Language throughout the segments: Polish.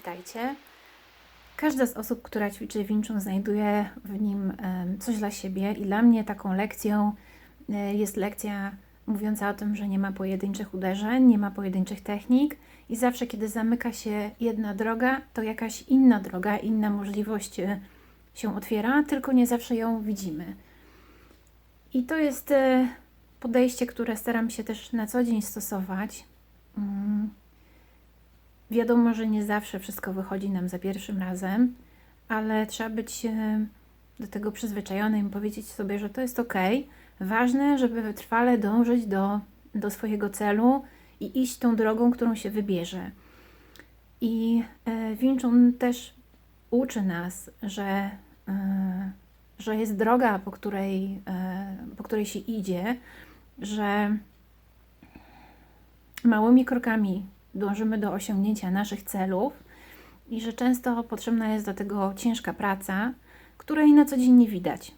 Witajcie. Każda z osób, która ćwiczy Wing znajduje w nim coś dla siebie i dla mnie taką lekcją e, jest lekcja mówiąca o tym, że nie ma pojedynczych uderzeń, nie ma pojedynczych technik i zawsze, kiedy zamyka się jedna droga, to jakaś inna droga, inna możliwość e, się otwiera, tylko nie zawsze ją widzimy. I to jest e, podejście, które staram się też na co dzień stosować. Wiadomo, że nie zawsze wszystko wychodzi nam za pierwszym razem, ale trzeba być e, do tego przyzwyczajonym i powiedzieć sobie, że to jest ok. Ważne, żeby wytrwale dążyć do, do swojego celu i iść tą drogą, którą się wybierze. I e, Wing Chun też uczy nas, że, e, że jest droga, po której, e, po której się idzie, że małymi krokami dążymy do osiągnięcia naszych celów i że często potrzebna jest do tego ciężka praca, której na co dzień nie widać.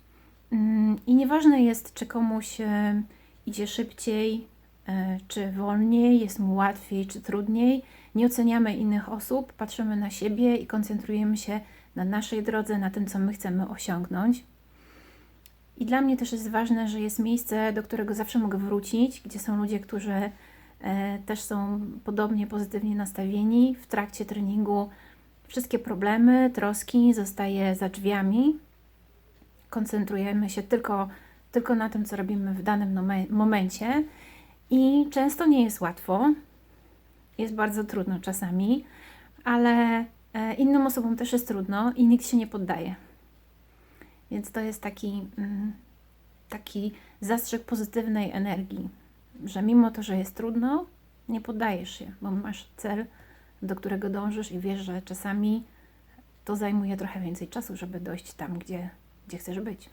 Mm, I nieważne jest, czy komuś e, idzie szybciej, e, czy wolniej, jest mu łatwiej, czy trudniej. Nie oceniamy innych osób, patrzymy na siebie i koncentrujemy się na naszej drodze, na tym, co my chcemy osiągnąć. I dla mnie też jest ważne, że jest miejsce, do którego zawsze mogę wrócić, gdzie są ludzie, którzy też są podobnie pozytywnie nastawieni. W trakcie treningu wszystkie problemy, troski zostaje za drzwiami. Koncentrujemy się tylko, tylko na tym, co robimy w danym momencie. I często nie jest łatwo. Jest bardzo trudno czasami, ale e, innym osobom też jest trudno i nikt się nie poddaje. Więc to jest taki, mm, taki zastrzyk pozytywnej energii, że mimo to, że jest trudno, nie poddajesz się, bo masz cel, do którego dążysz i wiesz, że czasami to zajmuje trochę więcej czasu, żeby dojść tam, gdzie, gdzie chcesz być.